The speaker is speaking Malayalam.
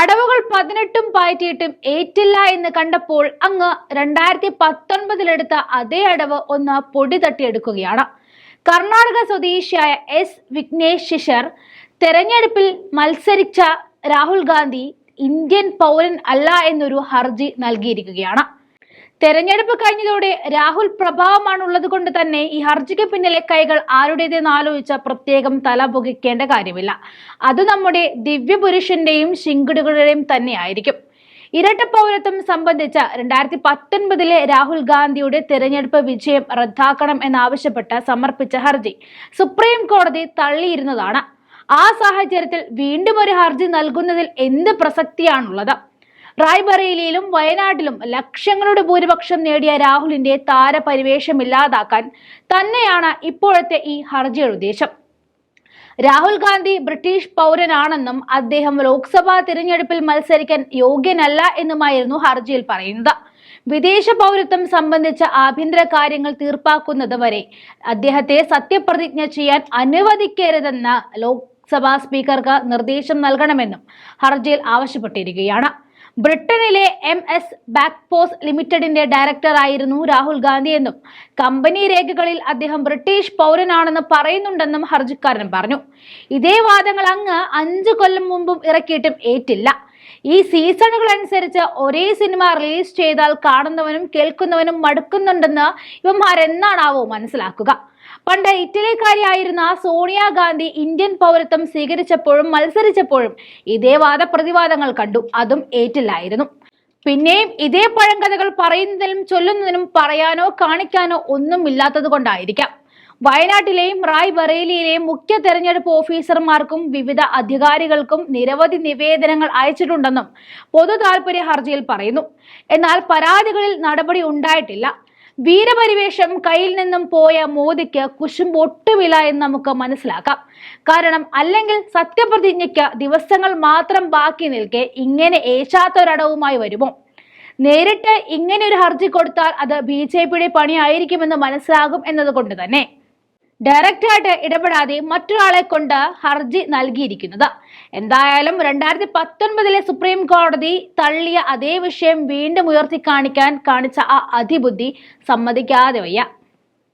അടവുകൾ പതിനെട്ടും പാറ്റിയിട്ടും ഏറ്റില്ല എന്ന് കണ്ടപ്പോൾ അങ്ങ് രണ്ടായിരത്തി പത്തൊൻപതിലെടുത്ത അതേ അടവ് ഒന്ന് പൊടി തട്ടിയെടുക്കുകയാണ്. കർണാടക സ്വദേശിയായ എസ് വിഘ്നേഷ് ശിശർ തെരഞ്ഞെടുപ്പിൽ മത്സരിച്ച രാഹുൽ ഗാന്ധി ഇന്ത്യൻ പൗരൻ അല്ല എന്നൊരു ഹർജി നൽകിയിരിക്കുകയാണ്. തെരഞ്ഞെടുപ്പ് കഴിഞ്ഞതോടെ രാഹുൽ പ്രഭാവമാണുള്ളത് കൊണ്ട് തന്നെ ഈ ഹർജിക്ക് പിന്നിലെ കൈകൾ ആരുടേതെന്ന് ആലോചിച്ച പ്രത്യേകം തല പുകയ്ക്കേണ്ട കാര്യമില്ല. അത് നമ്മുടെ ദിവ്യപുരുഷന്റെയും ശിങ്കിടുകളുടെയും തന്നെയായിരിക്കും. ഇരട്ട പൗരത്വം സംബന്ധിച്ച രണ്ടായിരത്തി പത്തൊൻപതിലെ രാഹുൽ ഗാന്ധിയുടെ തെരഞ്ഞെടുപ്പ് വിജയം റദ്ദാക്കണം എന്നാവശ്യപ്പെട്ട് സമർപ്പിച്ച ഹർജി സുപ്രീം കോടതി തള്ളിയിരുന്നതാണ്. ആ സാഹചര്യത്തിൽ വീണ്ടും ഒരു ഹർജി നൽകുന്നതിൽ എന്ത് പ്രസക്തിയാണുള്ളത്? റായ്ബറേലിയിലും വയനാട്ടിലും ലക്ഷങ്ങളുടെ ഭൂരിപക്ഷം നേടിയ രാഹുലിന്റെ താരപരിവേഷം ഇല്ലാതാക്കാൻ തന്നെയാണ് ഇപ്പോഴത്തെ ഈ ഹർജിയുടെ ഉദ്ദേശം. രാഹുൽ ഗാന്ധി ബ്രിട്ടീഷ് പൗരനാണെന്നും അദ്ദേഹം ലോക്സഭാ തിരഞ്ഞെടുപ്പിൽ മത്സരിക്കാൻ യോഗ്യനല്ല എന്നുമായിരുന്നു ഹർജിയിൽ പറയുന്നത്. വിദേശ പൗരത്വം സംബന്ധിച്ച ആഭ്യന്തര കാര്യങ്ങൾ തീർപ്പാക്കുന്നത് വരെ അദ്ദേഹത്തെ സത്യപ്രതിജ്ഞ ചെയ്യാൻ അനുവദിക്കരുതെന്ന് ലോക്സഭാ സ്പീക്കർക്ക് നിർദ്ദേശം നൽകണമെന്നും ഹർജിയിൽ ആവശ്യപ്പെട്ടിരിക്കുകയാണ്. ബ്രിട്ടനിലെ എം എസ് ബാക്പോസ് ലിമിറ്റഡിന്റെ ഡയറക്ടറായിരുന്നു രാഹുൽ ഗാന്ധി എന്നും കമ്പനി രേഖകളിൽ അദ്ദേഹം ബ്രിട്ടീഷ് പൗരനാണെന്ന് പറയുന്നുണ്ടെന്നും ഹർജിക്കാരൻ പറഞ്ഞു. ഇതേ വാദങ്ങൾ അങ്ങ് അഞ്ചു കൊല്ലം മുമ്പും ഇറക്കിയിട്ടും ഏറ്റില്ല. ഈ സീസണുകൾ അനുസരിച്ച് ഒരേ സിനിമ റിലീസ് ചെയ്താൽ കാണുന്നവനും കേൾക്കുന്നവനും മടുക്കുന്നുണ്ടെന്ന് ഇവന്മാരെന്നാണാവോ മനസ്സിലാക്കുക. പണ്ട് ഇറ്റലിക്കാരിയായിരുന്ന സോണിയാഗാന്ധി ഇന്ത്യൻ പൗരത്വം സ്വീകരിച്ചപ്പോഴും മത്സരിച്ചപ്പോഴും ഇതേ വാദപ്രതിവാദങ്ങൾ കണ്ടു. അതും ഏറ്റില്ലായിരുന്നു. പിന്നെയും ഇതേ പഴങ്കഥകൾ പറയുന്നതിനും ചൊല്ലുന്നതിനും പറയാനോ കാണിക്കാനോ ഒന്നും ഇല്ലാത്തത് കൊണ്ടായിരിക്കാം വയനാട്ടിലെയും റായ് ബറേലിയിലെയും മുഖ്യ തെരഞ്ഞെടുപ്പ് ഓഫീസർമാർക്കും വിവിധ അധികാരികൾക്കും നിരവധി നിവേദനങ്ങൾ അയച്ചിട്ടുണ്ടെന്നും പൊതു താൽപര്യ ഹർജിയിൽ പറയുന്നു. എന്നാൽ പരാതികളിൽ നടപടി ഉണ്ടായിട്ടില്ല. വീരപരിവേഷം കയ്യിൽ നിന്നും പോയ മോദിക്ക് കുശുമ്പ് ഒട്ടുമില്ല എന്ന് നമുക്ക് മനസ്സിലാക്കാം. കാരണം അല്ലെങ്കിൽ സത്യപ്രതിജ്ഞയ്ക്ക് ദിവസങ്ങൾ മാത്രം ബാക്കി നിൽക്കെ ഇങ്ങനെ ഏശാത്തൊരടവുമായി വരുമോ? നേരിട്ട് ഇങ്ങനെ ഒരു ഹർജി കൊടുത്താൽ അത് ബി ജെ പിയുടെ പണിയായിരിക്കുമെന്ന് മനസ്സിലാകും എന്നതുകൊണ്ട് തന്നെ. ഡയറക്റ്റായിട്ട് ഇടപെടാതെ മറ്റൊരാളെ കൊണ്ട് ഹർജി നൽകിയിരിക്കുന്നത്. എന്തായാലും രണ്ടായിരത്തി പത്തൊൻപതിലെ സുപ്രീം കോടതി തള്ളിയ അതേ വിഷയം വീണ്ടും ഉയർത്തി കാണിക്കാൻ കാണിച്ച ആ അതിബുദ്ധി സമ്മതിക്കാതെ വയ്യ.